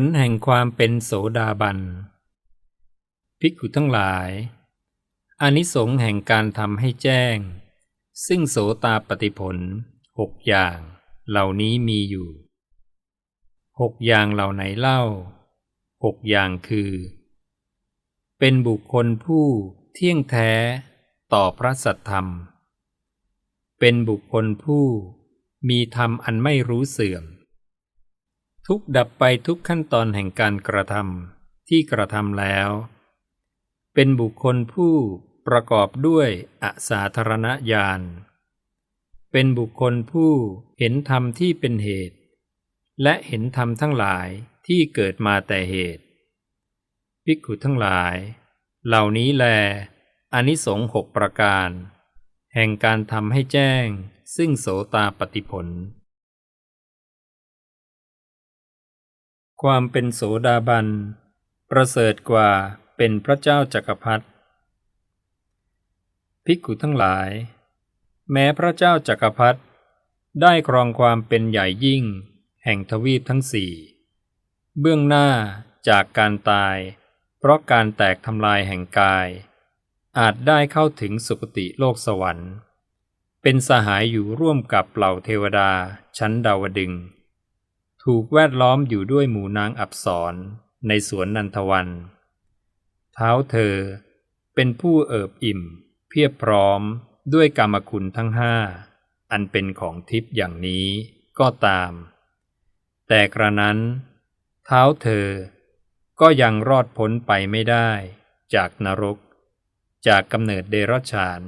ลแห่งความเป็นโสดาบัน ภิกขุทั้งหลาย อานิสงส์แห่งการทำให้แจ้ง ซึ่งโสตาปฏิผลหกอย่างเหล่านี้มีอยู่หกอย่างเหล่าไหนเล่าหกอย่างคือ เป็นบุคคลผู้เที่ยงแท้ต่อพระสัทธรรม เป็นบุคคลผู้มีธรรมอันไม่รู้เสื่อม ทุกดับไปทุกขั้นตอนแห่งการกระทำที่กระทำแล้ว เป็นบุคคลผู้ประกอบด้วยอสาธารณญาณ เป็นบุคคลผู้เห็นธรรมที่เป็นเหตุ และเห็นธรรมทั้งหลายที่เกิดมาแต่เหตุ ภิกขุทั้งหลาย เหล่านี้แลอานิสงหกประการ แห่งการทำให้แจ้ง ซึ่งโสตาปฏิผล ความเป็นโสดาบัน ประเสริฐกว่าเป็นพระเจ้าจักรพรรดิภิกขุทั้งหลาย แม้พระเจ้าจักรพรรดิได้ครองความเป็นใหญ่ยิ่ง แห่งทวีปทั้งสี่เบื้องหน้าจากการตาย เพราะการแตกทำลายแห่งกาย อาจได้เข้าถึงสุคติโลกสวรรค์ เป็นสหายอยู่ร่วมกับเหล่าเทวดาชั้นดาวดึง ถูกแวดล้อมอยู่ด้วยหมู่นางอับสรในสวนนันทวัน เท้าเธอเป็นผู้เอิบอิ่ม เพียบพร้อมด้วยกรรมคุณทั้งห้า อันเป็นของทิพย์อย่างนี้ก็ตาม แต่กระนั้น เท้าเธอก็ยังรอดพ้นไปไม่ได้ จากนรก จากกำเนิดเดรัจฉาน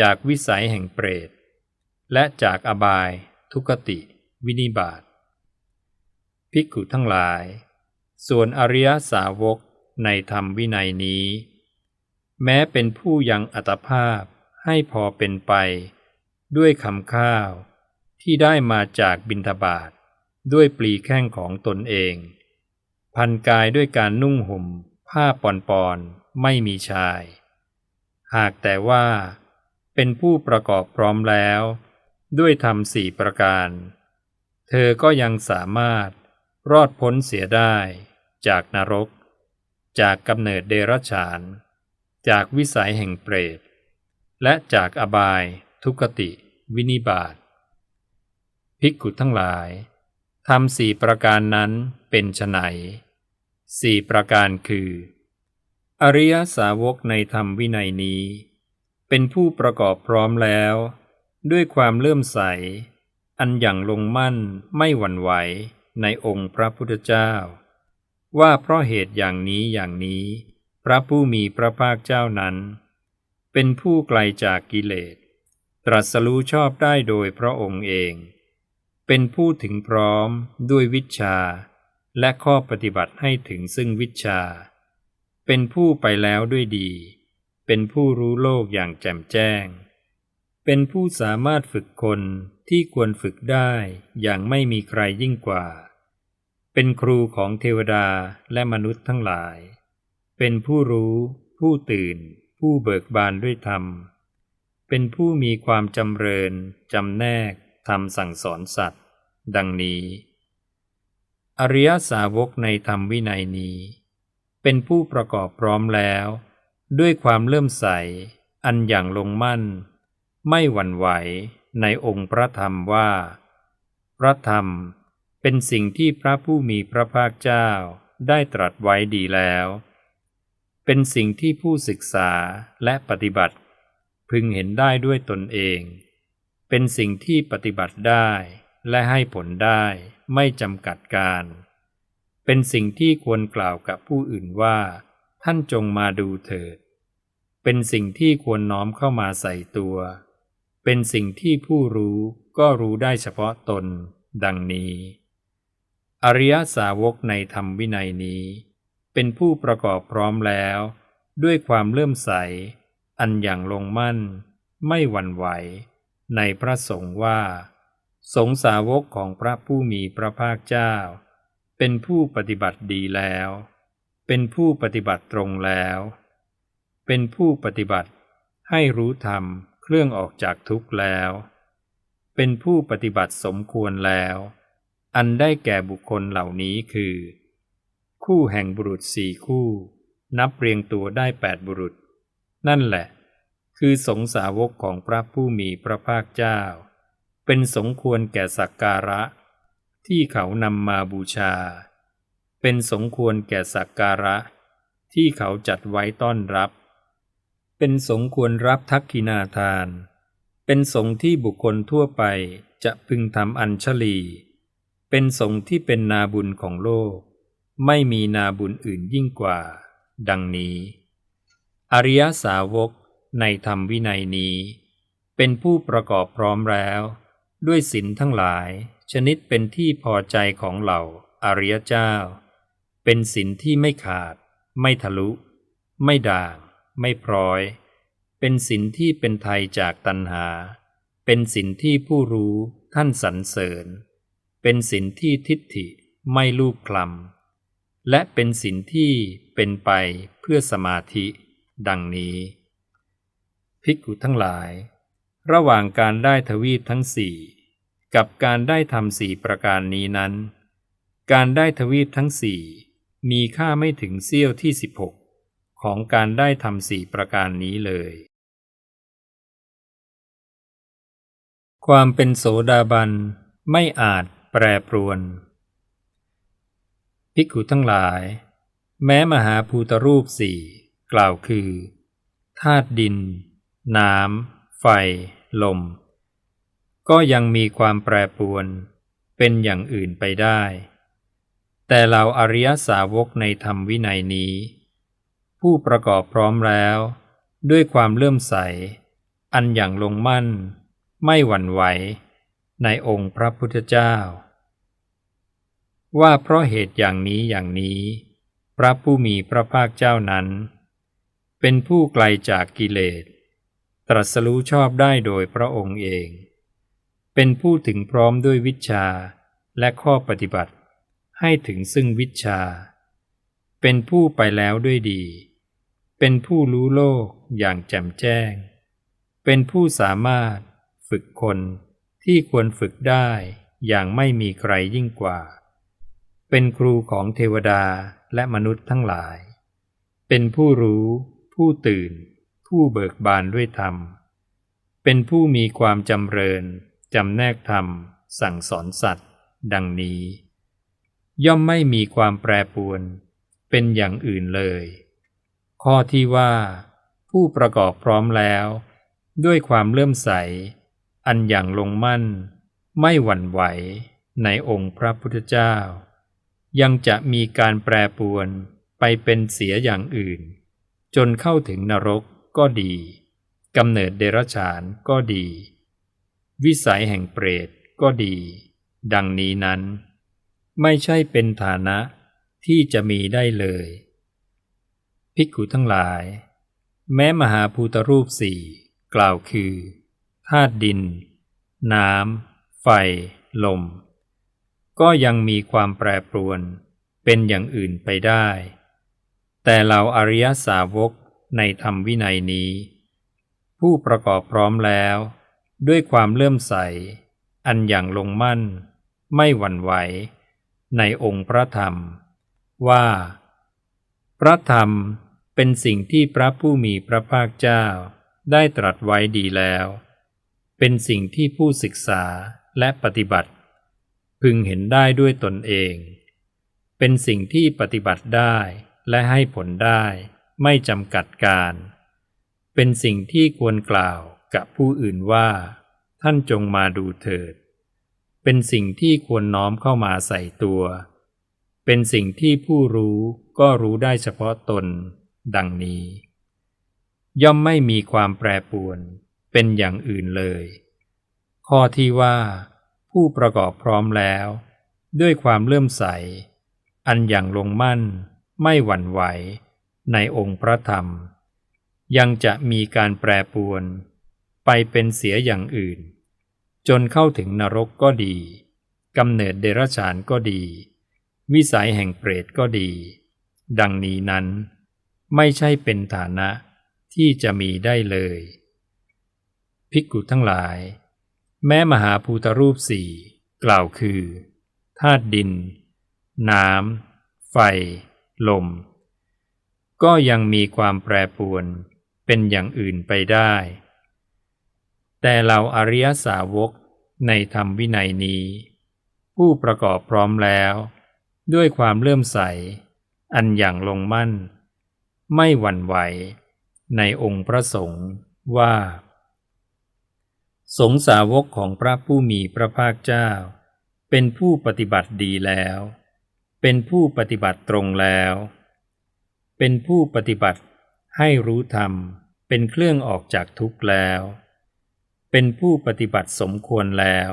จากวิสัยแห่งเปรต และจากอบายทุกติ วินิบาต ภิกขุทั้งหลาย ส่วนอริยสาวกในธรรมวินัยนี้ แม้เป็นผู้ยังอัตภาพให้พอเป็นไป ด้วยคำข้าวที่ได้มาจากบินทบาทด้วยปลีแข้งของตนเอง พันกายด้วยการนุ่งห่มผ้าปอนปอนไม่มีชาย หากแต่ว่าเป็นผู้ประกอบพร้อมแล้ว ด้วยธรรมสี่ประการ เธอก็ยังสามารถ รอดพ้นเสียได้ จากนรก จากกำเนิดเดรัจฉาน จากวิสัยแห่งเปรต และจากอบาย ทุกติ วินิบาตภิกขุทั้งหลายทำสี่ประการนั้นเป็นไฉนสี่ประการคือ อริยสาวกในธรรมวินัยนี้ เป็นผู้ประกอบพร้อมแล้ว ด้วยความเลื่อมใส อันอย่างลงมั่นไม่หวั่นไหว ในองค์พระพุทธเจ้า ว่าเพราะเหตุอย่างนี้อย่างนี้ พระผู้มีพระภาคเจ้านั้น เป็นผู้ไกลจากกิเลส ตรัสรู้ชอบได้โดยพระองค์เอง เป็นผู้ถึงพร้อมด้วยวิชา และข้อปฏิบัติให้ถึงซึ่งวิชา เป็นผู้ไปแล้วด้วยดี เป็นผู้รู้โลกอย่างแจ่มแจ้ง เป็นผู้สามารถฝึกคนที่ควรฝึกได้อย่างไม่มีใครยิ่งกว่า เป็นครูของเทวดาและมนุษย์ทั้งหลาย เป็นผู้รู้ ผู้ตื่น ผู้เบิกบานด้วยธรรม เป็นผู้มีความจำเริญจำแนกทำสั่งสอนสัตว์ ดังนี้ อริยสาวกในธรรมวินัยนี้ เป็นผู้ประกอบพร้อมแล้ว ด้วยความเลื่อมใส อันอย่างลงมั่น ไม่หวั่นไหวในองค์พระธรรมว่า พระธรรม เป็นสิ่งที่พระผู้มีพระภาคเจ้าได้ตรัสไว้ดีแล้ว เป็นสิ่งที่ผู้ศึกษาและปฏิบัติ พึงเห็นได้ด้วยตนเอง เป็นสิ่งที่ปฏิบัติได้และให้ผลได้ไม่จำกัดการ เป็นสิ่งที่ควรกล่าวกับผู้อื่นว่า ท่านจงมาดูเถิด เป็นสิ่งที่ควรน้อมเข้ามาใส่ตัว เป็นสิ่งที่ผู้รู้ก็รู้ได้เฉพาะตน ดังนี้ อริยสาวกในธรรมวินัยนี้ เป็นผู้ประกอบพร้อมแล้ว ด้วยความเลื่อมใส อันอย่างลงมั่น ไม่หวั่นไหว ในพระสงฆ์ว่า สงสาวกของพระผู้มีพระภาคเจ้า เป็นผู้ปฏิบัติดีแล้ว เป็นผู้ปฏิบัติตรงแล้ว เป็นผู้ปฏิบัติให้รู้ธรรมเครื่องออกจากทุกข์แล้ว เป็นผู้ปฏิบัติสมควรแล้ว อันได้แก่บุคคลเหล่านี้คือ คู่แห่งบุรุษสี่คู่ นับเรียงตัวได้แปดบุรุษ นั่นแหละ คือสงสาวกของพระผู้มีพระภาคเจ้า เป็นสมควรแก่สักการะ ที่เขานำมาบูชา เป็นสมควรแก่สักการะ ที่เขาจัดไว้ต้อนรับ เป็นสมควรรับทักขินาทาน เป็นสงที่บุคคลทั่วไปจะพึงทำอัญชลี เป็นสงฆ์ที่เป็นนาบุญของโลก ไม่มีนาบุญอื่นยิ่งกว่า ดังนี้ อริยสาวกในธรรมวินัยนี้ เป็นผู้ประกอบพร้อมแล้ว ด้วยศีลทั้งหลาย ชนิดเป็นที่พอใจของเหล่าอริยเจ้า เป็นศีลที่ไม่ขาด ไม่ทะลุ ไม่ด่าง ไม่พร้อย เป็นศีลที่เป็นไทยจากตัณหา เป็นศีลที่ผู้รู้ท่านสรรเสริญ เป็นศีลที่ทิฏฐิไม่ลูบคลำและเป็นศีลที่เป็นไปเพื่อสมาธิ ดังนี้ ภิกขุทั้งหลาย ระหว่างการได้ทวีปทั้งสี่กับการได้ทำสี่ประการนี้นั้น การได้ทวีปทั้งสี่มีค่าไม่ถึงเสี้ยวที่สิบหกของการได้ทำสี่ประการนี้เลย ความเป็นโสดาบันไม่อาจ แปรปรวนภิกขุทั้งหลาย แม้มหาภูตรูปสี่กล่าวคือธาตุดิน น้ำ ไฟ ลม ก็ยังมีความแปรปรวนเป็นอย่างอื่นไปได้ แต่เราอริยสาวกในธรรมวินัยนี้ ผู้ประกอบพร้อมแล้ว ด้วยความเลื่อมใส อันอย่างลงมั่น ไม่หวั่นไหว ในองค์พระพุทธเจ้า ว่าเพราะเหตุอย่างนี้อย่างนี้ พระผู้มีพระภาคเจ้านั้น เป็นผู้ไกลจากกิเลส ตรัสรู้ชอบได้โดยพระองค์เอง เป็นผู้ถึงพร้อมด้วยวิชาและข้อปฏิบัติให้ถึงซึ่งวิชา เป็นผู้ไปแล้วด้วยดี เป็นผู้รู้โลกอย่างแจ่มแจ้ง เป็นผู้สามารถฝึกคน ที่ควรฝึกได้อย่างไม่มีใครยิ่งกว่า เป็นครูของเทวดาและมนุษย์ทั้งหลาย เป็นผู้รู้ ผู้ตื่น ผู้เบิกบานด้วยธรรม เป็นผู้มีความจำเริญจำแนกธรรม สั่งสอนสัตว์ ดังนี้ ย่อมไม่มีความแปรปวน เป็นอย่างอื่นเลย ข้อที่ว่า ผู้ประกอบพร้อมแล้ว ด้วยความเลื่อมใส อันอย่างลงมั่น ไม่หวั่นไหวในองค์พระพุทธเจ้า ยังจะมีการแปรปวนไปเป็นเสียอย่างอื่น จนเข้าถึงนรกก็ดีกำเนิดเดรัจฉานก็ดี วิสัยแห่งเปรตก็ดี ดังนี้นั้น ไม่ใช่เป็นฐานะที่จะมีได้เลย ภิกขุทั้งหลาย แม้มหาภูตรูปสี่กล่าวคือ ธาตุดิน น้ำ ไฟ ลม ก็ยังมีความแปรปรวนเป็นอย่างอื่นไปได้ แต่เราอริยสาวกในธรรมวินัยนี้ ผู้ประกอบพร้อมแล้ว ด้วยความเลื่อมใส อันอย่างลงมั่น ไม่หวั่นไหว ในองค์พระธรรม ว่า พระธรรมเป็นสิ่งที่พระผู้มีพระภาคเจ้าได้ตรัสไว้ดีแล้ว เป็นสิ่งที่ผู้ศึกษาและปฏิบัติ พึงเห็นได้ด้วยตนเอง เป็นสิ่งที่ปฏิบัติได้และให้ผลได้ไม่จำกัดการ เป็นสิ่งที่ควรกล่าวกับผู้อื่นว่า ท่านจงมาดูเถิด เป็นสิ่งที่ควรน้อมเข้ามาใส่ตัว เป็นสิ่งที่ผู้รู้ก็รู้ได้เฉพาะตน ดังนี้ ย่อมไม่มีความแปรปรวน เป็นอย่างอื่นเลย ข้อที่ว่า ผู้ประกอบพร้อมแล้ว ด้วยความเลื่อมใส อันอย่างลงมั่นไม่หวั่นไหวในองค์พระธรรม ยังจะมีการแปรปวน ไปเป็นเสียอย่างอื่น จนเข้าถึงนรกก็ดีกำเนิดเดรัจฉานก็ดี วิสัยแห่งเปรตก็ดี ดังนี้นั้น ไม่ใช่เป็นฐานะที่จะมีได้เลย ภิกขุทั้งหลาย แม้มหาภูตรูปสี่กล่าวคือธาตุดิน น้ำ ไฟ ลม ก็ยังมีความแปรปวนเป็นอย่างอื่นไปได้ แต่เราอริยสาวกในธรรมวินัยนี้ ผู้ประกอบพร้อมแล้ว ด้วยความเลื่อมใส อันอย่างลงมั่น ไม่หวั่นไหว ในองค์พระสงฆ์ว่า สงสาวกของพระผู้มีพระภาคเจ้า เป็นผู้ปฏิบัติดีแล้ว เป็นผู้ปฏิบัติตรงแล้ว เป็นผู้ปฏิบัติให้รู้ธรรม เป็นเครื่องออกจากทุกข์แล้ว เป็นผู้ปฏิบัติสมควรแล้ว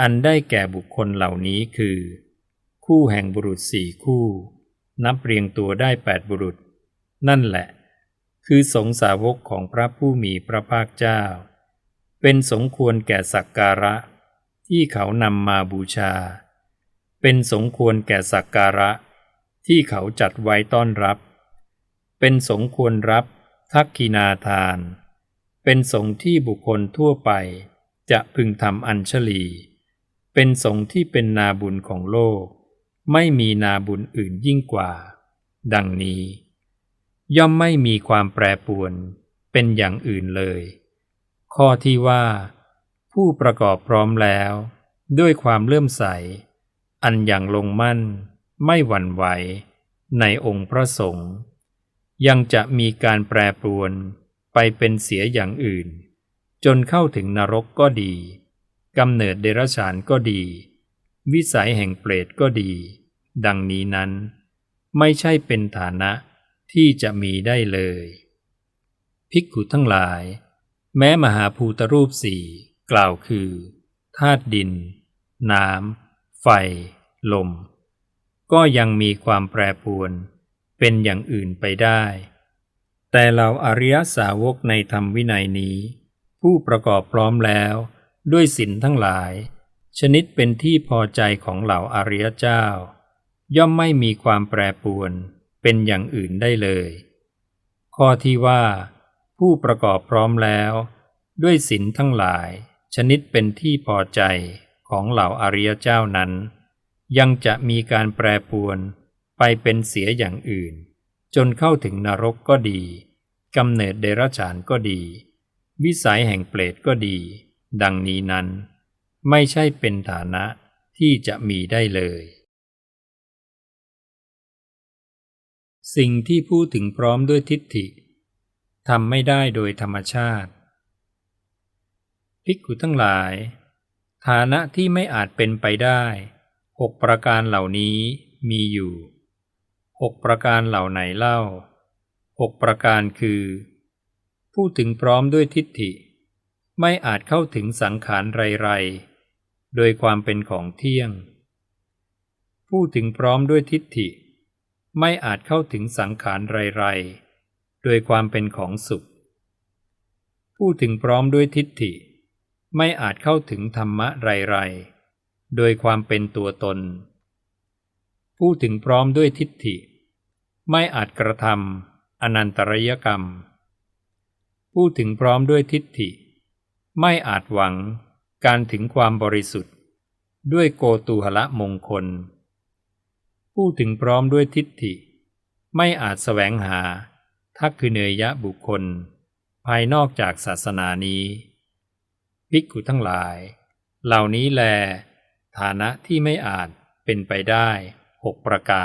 อันได้แก่บุคคลเหล่านี้คือ คู่แห่งบุรุษสี่คู่ นับเรียงตัวได้แปดบุรุษ นั่นแหละ คือสงสาวกของพระผู้มีพระภาคเจ้า เป็นสมควรแก่สักการะ ที่เขานำมาบูชา เป็นสมควรแก่สักการะ ที่เขาจัดไว้ต้อนรับ เป็นสมควรรับทักกินาทาน เป็นสงที่บุคคลทั่วไป จะพึงทำอัญชลี เป็นสงที่เป็นนาบุญของโลก ไม่มีนาบุญอื่นยิ่งกว่า ดังนี้ ย่อมไม่มีความแปรปวนเป็นอย่างอื่นเลย ข้อที่ว่า ผู้ประกอบพร้อมแล้ว ด้วยความเลื่อมใส อันอย่างลงมั่น ไม่หวั่นไหว ในองค์พระสงฆ์ยังจะมีการแปรปรวนไปเป็นเสียอย่างอื่น จนเข้าถึงนรกก็ดีกำเนิดเดรัจฉานก็ดี วิสัยแห่งเปรตก็ดี ดังนี้นั้น ไม่ใช่เป็นฐานะที่จะมีได้เลย ภิกขุทั้งหลาย แม้มหาภูตรูปสี่กล่าวคือธาตุดิน น้ำ ไฟ ลม ก็ยังมีความแปรปรวน เป็นอย่างอื่นไปได้ แต่เราอริยสาวกในธรรมวินัยนี้ ผู้ประกอบพร้อมแล้วด้วยศีลทั้งหลาย ชนิดเป็นที่พอใจของเหล่าอริยเจ้า ย่อมไม่มีความแปรปรวนเป็นอย่างอื่นได้เลย ข้อที่ว่า ผู้ประกอบพร้อมแล้ว ด้วยศีลทั้งหลาย ชนิดเป็นที่พอใจของเหล่าอริยเจ้านั้น ยังจะมีการแปรปวนไปเป็นเสียอย่างอื่น จนเข้าถึงนรกก็ดีกำเนิดเดรัจฉานก็ดี วิสัยแห่งเปรตก็ดี ดังนี้นั้น ไม่ใช่เป็นฐานะที่จะมีได้เลย สิ่งที่พูดถึงพร้อมด้วยทิฏฐิ ทำไม่ได้โดยธรรมชาติ ภิกขุทั้งหลาย ฐานะที่ไม่อาจเป็นไปได้หกประการเหล่านี้มีอยู่หกประการเหล่าไหนเล่าหกประการคือพูดถึงพร้อมด้วยทิฏฐิ ไม่อาจเข้าถึงสังขารไรๆ โดยความเป็นของเที่ยงพูดถึงพร้อมด้วยทิฏฐิ ไม่อาจเข้าถึงสังขารไรๆ โดยความเป็นของสุข พูดถึงพร้อมด้วยทิฏฐิ ไม่อาจเข้าถึงธรรมะไรๆ โดยความเป็นตัวตน พูดถึงพร้อมด้วยทิฏฐิ ไม่อาจกระทำอนันตรยกรรม พูดถึงพร้อมด้วยทิฏฐิ ไม่อาจหวังการถึงความบริสุทธิ์ ด้วยโกตูหละมงคล พูดถึงพร้อมด้วยทิฏฐิ ไม่อาจแสวงหา ทักคือเนยยะบุคคล ภายนอกจากศาสนานี้ภิกขุทั้งหลาย เหล่านี้แล ฐานะที่ไม่อาจเป็นไปได้หกประการ